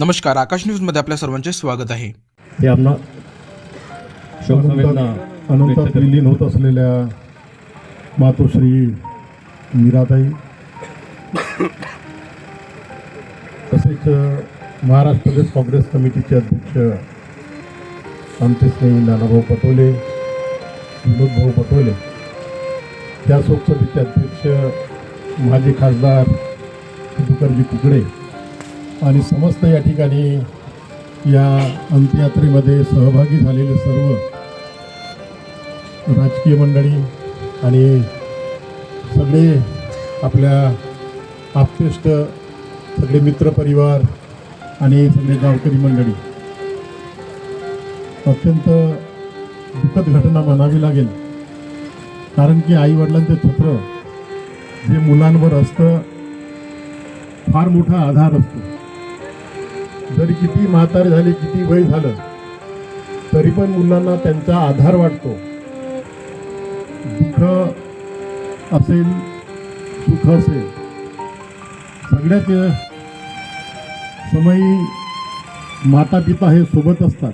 नमस्कार आकाश न्यूजमध्ये आपल्या सर्वांचे स्वागत आहे हे अनंतात अनंतात. विलीन होत असलेल्या मातोश्री मीराताई तसेच महाराष्ट्र प्रदेश काँग्रेस कमिटीचे अध्यक्ष आमचे स्नेही नानाभाऊ पटोले विनोद भाऊ पटोले त्या शोकसभेचे अध्यक्ष माजी खासदार मधुकरजी कुकडे आणि समस्त या ठिकाणी या अंत्ययात्रेमध्ये सहभागी झालेले सर्व राजकीय मंडळी आणि सगळे आपल्या आप्तेष्ट सगळे मित्रपरिवार आणि सगळे गावकरी मंडळी. अत्यंत दुःखद घटना म्हणावी लागेल. कारण की आईवडिलांचं छत्र जे मुलांवर असतं फार मोठा आधार असतो. जरी किती म्हातारे झाले किती वय झालं तरी पण मुलांना त्यांचा आधार वाटतो. दुःख असेल सुख असेल. सगळ्याच समयी माता पिता हे सोबत असतात.